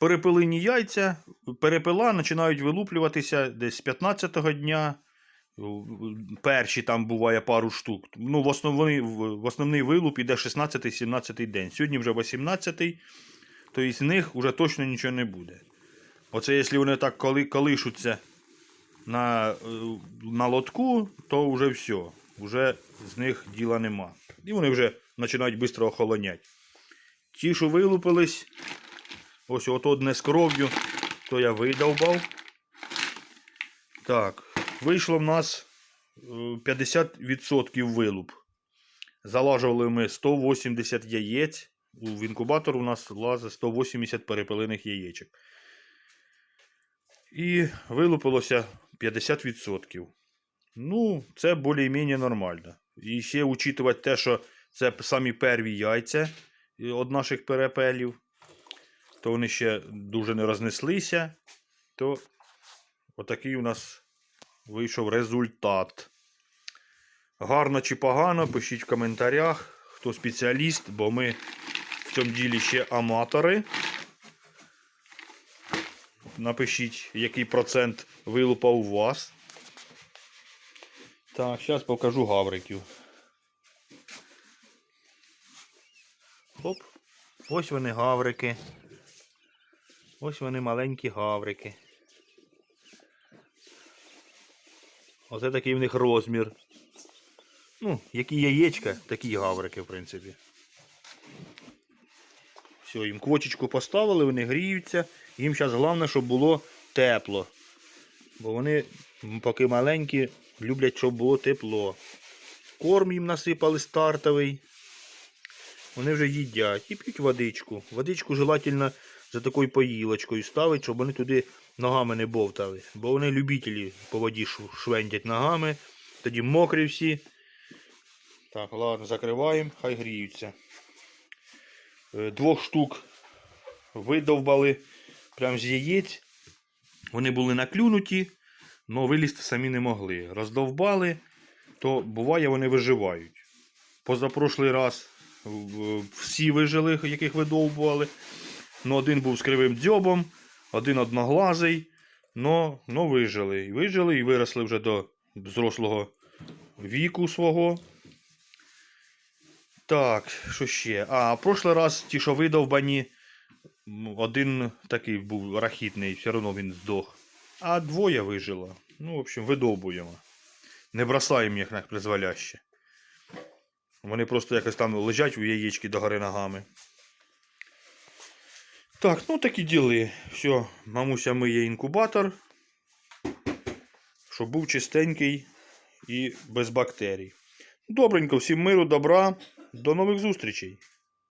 перепилині яйця, перепила починають вилуплюватися десь з 15-го дня. Перші там буває пару штук. Ну, в основний, в основний вилуп іде 16-17 день. Сьогодні вже 18-й, то із них вже точно нічого не буде. Оце якщо вони так коли, колишуться на, е, на лотку, то вже все. Вже з них діла нема. І вони вже починають швидко охолоняти. Ті, що вилупились, ось от одне з кров'ю, то я видовбав. Так, вийшло в нас е, 50% вилуп. Залажували ми 180 яєць. В інкубатор у нас лазить 180 перепелиних яєчок. І вилупилося 50%. Ну, це більш-менш нормально. І ще учитувати те, що це самі перві яйця від наших перепелів, то вони ще дуже не рознеслися. То отакий у нас вийшов результат. Гарно чи погано, пишіть в коментарях, хто спеціаліст, бо ми в цьому ділі ще аматори. Напишіть, який процент вилупа у вас. Так, зараз покажу гавриків. Хоп. Ось вони гаврики. Ось вони маленькі гаврики. Оце такий в них розмір. Ну, які яєчка, такі гаврики, в принципі. Все, їм квочечку поставили, вони гріються. Їм зараз головне, щоб було тепло. Бо вони, поки маленькі, люблять, щоб було тепло. Корм їм насипали стартовий. Вони вже їдять і п'ють водичку. Водичку желательно за такою поїлочкою ставити, щоб вони туди ногами не бовтали. Бо вони любителі по воді швендять ногами. Тоді мокрі всі. Так, ладно, закриваємо, хай гріються. Е, Двох штук видовбали прямо з яєць. Вони були наклюнуті, але вилізти самі не могли. Роздовбали, то буває, вони виживають. Позапрошлий раз всі вижили, яких видовбували. Ну, один був з кривим дзьобом, один одноглазий, но, но вижили. І вижили і виросли вже до взрослого віку свого. Так, що ще? А, в прошлий раз ті, що видовбані, один такий був рахітний, все одно він здох. А двоє вижило. Ну, в общем, видовбуємо. Не бросаємо їх на призволяще. Вони просто якось там лежать у яєчки догори ногами. Так, ну такі діли. Все, мамуся миє інкубатор. Щоб був чистенький і без бактерій. Добренько, всім миру, добра. До нових зустрічей.